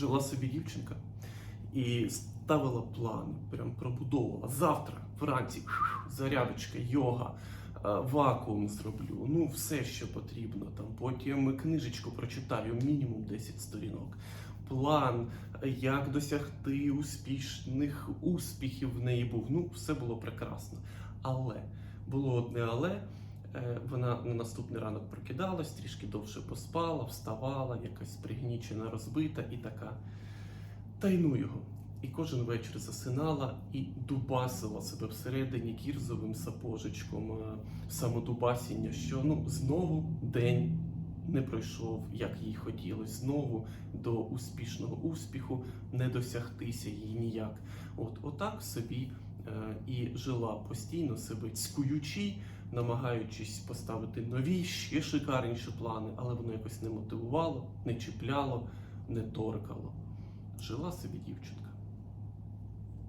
жила собі дівчинка і ставила плани, прям пробудовувала. Завтра, вранці, зарядочка, йога, е, вакуум зроблю. Ну, все, що потрібно. Там потім книжечку прочитаю, мінімум 10 сторінок. План, як досягти успішних успіхів в неї був. Ну, все було прекрасно. Але було одне але. Е, Вона на наступний ранок прокидалась, трішки довше поспала, вставала, якась пригнічена, розбита і така. Та й ну його. І кожен вечір засинала і дубасила себе всередині кірзовим сапожечком, е, самодубасіння, що ну знову день не пройшов, як їй хотілося. Знову до успішного успіху не досягтися їй ніяк. От отак собі е, і жила постійно себе цькуючи, намагаючись поставити нові, ще шикарніші плани, але воно якось не мотивувало, не чіпляло, не торкало. Жила собі дівчинка.